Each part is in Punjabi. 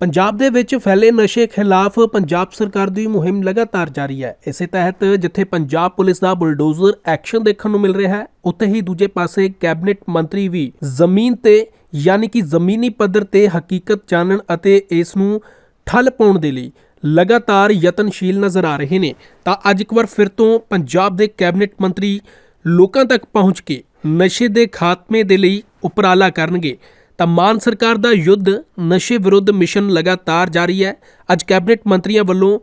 ਪੰਜਾਬ ਦੇ ਵਿੱਚ ਫੈਲੇ ਨਸ਼ੇ ਖਿਲਾਫ ਪੰਜਾਬ ਸਰਕਾਰ ਦੀ ਮੁਹਿੰਮ ਲਗਾਤਾਰ ਜਾਰੀ ਹੈ। ਇਸੇ ਤਹਿਤ ਜਿੱਥੇ ਪੰਜਾਬ ਪੁਲਿਸ ਦਾ ਬੁਲਡੋਜ਼ਰ ਐਕਸ਼ਨ ਦੇਖਣ ਨੂੰ ਮਿਲ ਰਿਹਾ ਹੈ, ਉੱਥੇ ਹੀ ਦੂਜੇ ਪਾਸੇ ਕੈਬਨਿਟ ਮੰਤਰੀ ਵੀ ਜ਼ਮੀਨ ਤੇ ਯਾਨੀ ਕਿ ਜ਼ਮੀਨੀ ਪੱਧਰ ਤੇ ਹਕੀਕਤ ਜਾਣਨ ਅਤੇ ਇਸ ਨੂੰ ਠੱਲ ਪਾਉਣ ਦੇ ਲਈ ਲਗਾਤਾਰ ਯਤਨਸ਼ੀਲ ਨਜ਼ਰ ਆ ਰਹੇ ਨੇ। ਤਾਂ ਅੱਜ ਇੱਕ ਵਾਰ ਫਿਰ ਤੋਂ ਪੰਜਾਬ ਦੇ ਕੈਬਨਿਟ ਮੰਤਰੀ ਲੋਕਾਂ ਤੱਕ ਪਹੁੰਚ ਕੇ ਨਸ਼ੇ ਦੇ ਖਾਤਮੇ ਦੇ ਲਈ ਉਪਰਾਲਾ ਕਰਨਗੇ। ਤਾਂ ਮਾਨ ਸਰਕਾਰ ਦਾ ਯੁੱਧ ਨਸ਼ੇ ਵਿਰੁੱਧ ਮਿਸ਼ਨ ਲਗਾਤਾਰ ਜਾਰੀ ਹੈ। ਅੱਜ ਕੈਬਨਿਟ ਮੰਤਰੀਆਂ ਵੱਲੋਂ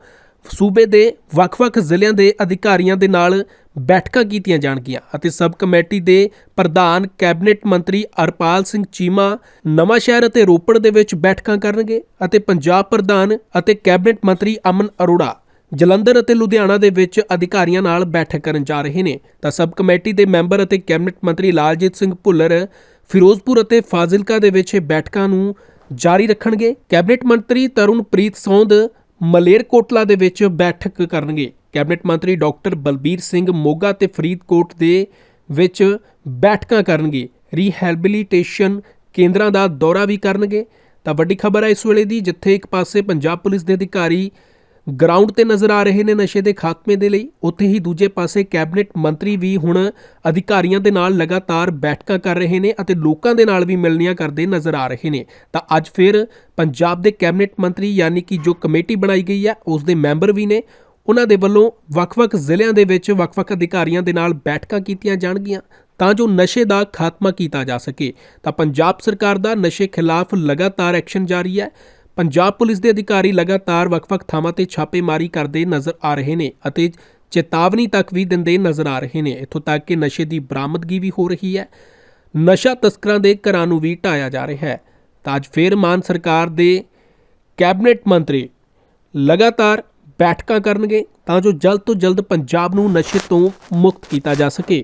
ਸੂਬੇ ਦੇ ਵੱਖ-ਵੱਖ ਜ਼ਿਲ੍ਹਿਆਂ ਦੇ ਅਧਿਕਾਰੀਆਂ ਦੇ ਨਾਲ ਬੈਠਕਾਂ ਕੀਤੀਆਂ ਜਾਣਗੀਆਂ ਅਤੇ ਸਬ ਕਮੇਟੀ ਦੇ ਪ੍ਰਧਾਨ ਕੈਬਨਿਟ ਮੰਤਰੀ ਅਰਪਾਲ ਸਿੰਘ ਚੀਮਾ ਨਵਾਂ ਸ਼ਹਿਰ ਅਤੇ ਰੋਪੜ ਦੇ ਵਿੱਚ ਬੈਠਕਾਂ ਕਰਨਗੇ ਅਤੇ ਪੰਜਾਬ ਪ੍ਰਧਾਨ ਅਤੇ ਕੈਬਨਿਟ ਮੰਤਰੀ ਅਮਨ ਅਰੋੜਾ ਜਲੰਧਰ ਅਤੇ ਲੁਧਿਆਣਾ ਦੇ ਵਿੱਚ ਅਧਿਕਾਰੀਆਂ ਨਾਲ ਬੈਠਕ ਕਰਨ ਜਾ ਰਹੇ ਨੇ। ਤਾਂ ਸਬ ਕਮੇਟੀ ਦੇ ਮੈਂਬਰ ਅਤੇ ਕੈਬਨਿਟ ਮੰਤਰੀ ਲਾਲਜੀਤ ਸਿੰਘ ਭੁੱਲਰ ਫਿਰੋਜ਼ਪੁਰ ਅਤੇ ਫਾਜ਼ਿਲਕਾ ਦੇ ਵਿੱਚ ਇਹ ਬੈਠਕਾਂ ਨੂੰ ਜਾਰੀ ਰੱਖਣਗੇ। ਕੈਬਨਿਟ ਮੰਤਰੀ ਤਰੁਣਪ੍ਰੀਤ ਸੌਂਦ ਮਲੇਰਕੋਟਲਾ ਦੇ ਵਿੱਚ ਬੈਠਕ ਕਰਨਗੇ। ਕੈਬਨਿਟ ਮੰਤਰੀ ਡਾਕਟਰ ਬਲਬੀਰ ਸਿੰਘ ਮੋਗਾ ਤੇ ਫਰੀਦਕੋਟ ਦੇ ਵਿੱਚ ਬੈਠਕਾਂ ਕਰਨਗੇ। ਰੀਹੈਬਿਲਿਟੇਸ਼ਨ ਕੇਂਦਰਾਂ ਦਾ ਦੌਰਾ ਵੀ ਕਰਨਗੇ। ਤਾਂ ਵੱਡੀ ਖਬਰ ਹੈ ਇਸ ਵੇਲੇ ਦੀ, ਜਿੱਥੇ ਇੱਕ ਪਾਸੇ ਪੰਜਾਬ ਪੁਲਿਸ ਦੇ ਅਧਿਕਾਰੀ ਗਰਾਊਂਡ ਤੇ ਨਜ਼ਰ ਆ ਰਹੇ ਨੇ ਨਸ਼ੇ ਦੇ ਖਾਤਮੇ ਦੇ ਲਈ। ਉੱਥੇ ਹੀ ਦੂਜੇ ਪਾਸੇ ਕੈਬਨਿਟ ਮੰਤਰੀ ਵੀ ਹੁਣ ਅਧਿਕਾਰੀਆਂ ਦੇ ਨਾਲ ਲਗਾਤਾਰ ਬੈਠਕਾਂ ਕਰ ਰਹੇ ਨੇ ਅਤੇ ਲੋਕਾਂ ਦੇ ਨਾਲ ਵੀ ਮਿਲਣੀਆਂ ਕਰਦੇ ਨਜ਼ਰ ਆ ਰਹੇ ਨੇ। ਤਾਂ ਅੱਜ ਫਿਰ ਪੰਜਾਬ ਦੇ ਕੈਬਨਿਟ ਮੰਤਰੀ ਯਾਨੀ ਕਿ ਜੋ ਕਮੇਟੀ ਬਣਾਈ ਗਈ ਹੈ, ਉਸ ਦੇ ਮੈਂਬਰ ਵੀ ਨੇ। ਉਹਨਾਂ ਦੇ ਵੱਲੋਂ ਵੱਖ-ਵੱਖ ਜ਼ਿਲ੍ਹਿਆਂ ਦੇ ਵਿੱਚ ਵੱਖ-ਵੱਖ ਅਧਿਕਾਰੀਆਂ ਦੇ ਨਾਲ ਬੈਠਕਾਂ ਕੀਤੀਆਂ ਜਾਣਗੀਆਂ ਤਾਂ ਜੋ ਨਸ਼ੇ ਦਾ ਖਾਤਮਾ ਕੀਤਾ ਜਾ ਸਕੇ। ਤਾਂ ਪੰਜਾਬ ਸਰਕਾਰ ਦਾ ਨਸ਼ੇ ਖਿਲਾਫ ਲਗਾਤਾਰ ਐਕਸ਼ਨ ਜਾਰੀ ਹੈ। ਪੰਜਾਬ ਪੁਲਿਸ ਦੇ ਅਧਿਕਾਰੀ ਲਗਾਤਾਰ ਵੱਖ-ਵੱਖ ਥਾਵਾਂ ਤੇ ਛਾਪੇਮਾਰੀ ਕਰਦੇ ਨਜ਼ਰ ਆ ਰਹੇ ਨੇ ਅਤੇ ਚੇਤਾਵਨੀ ਤੱਕ ਵੀ ਦਿੰਦੇ ਨਜ਼ਰ ਆ ਰਹੇ ਨੇ, ਇੱਥੋਂ ਤੱਕ ਕਿ ਨਸ਼ੇ ਦੀ ਬਰਾਮਦਗੀ ਵੀ ਹੋ ਰਹੀ ਹੈ। ਨਸ਼ਾ ਤਸਕਰਾਂ ਦੇ ਘਰਾਂ ਨੂੰ ਵੀ ਢਾਇਆ ਜਾ ਰਿਹਾ ਹੈ। ਤਾਂ ਅੱਜ ਫੇਰ ਮਾਨ ਸਰਕਾਰ ਦੇ ਕੈਬਨਿਟ ਮੰਤਰੀ ਲਗਾਤਾਰ ਬੈਠਕਾਂ ਕਰਨਗੇ ਤਾਂ ਜੋ ਜਲਦ ਤੋਂ ਜਲਦ ਪੰਜਾਬ ਨੂੰ ਨਸ਼ੇ ਤੋਂ ਮੁਕਤ ਕੀਤਾ ਜਾ ਸਕੇ।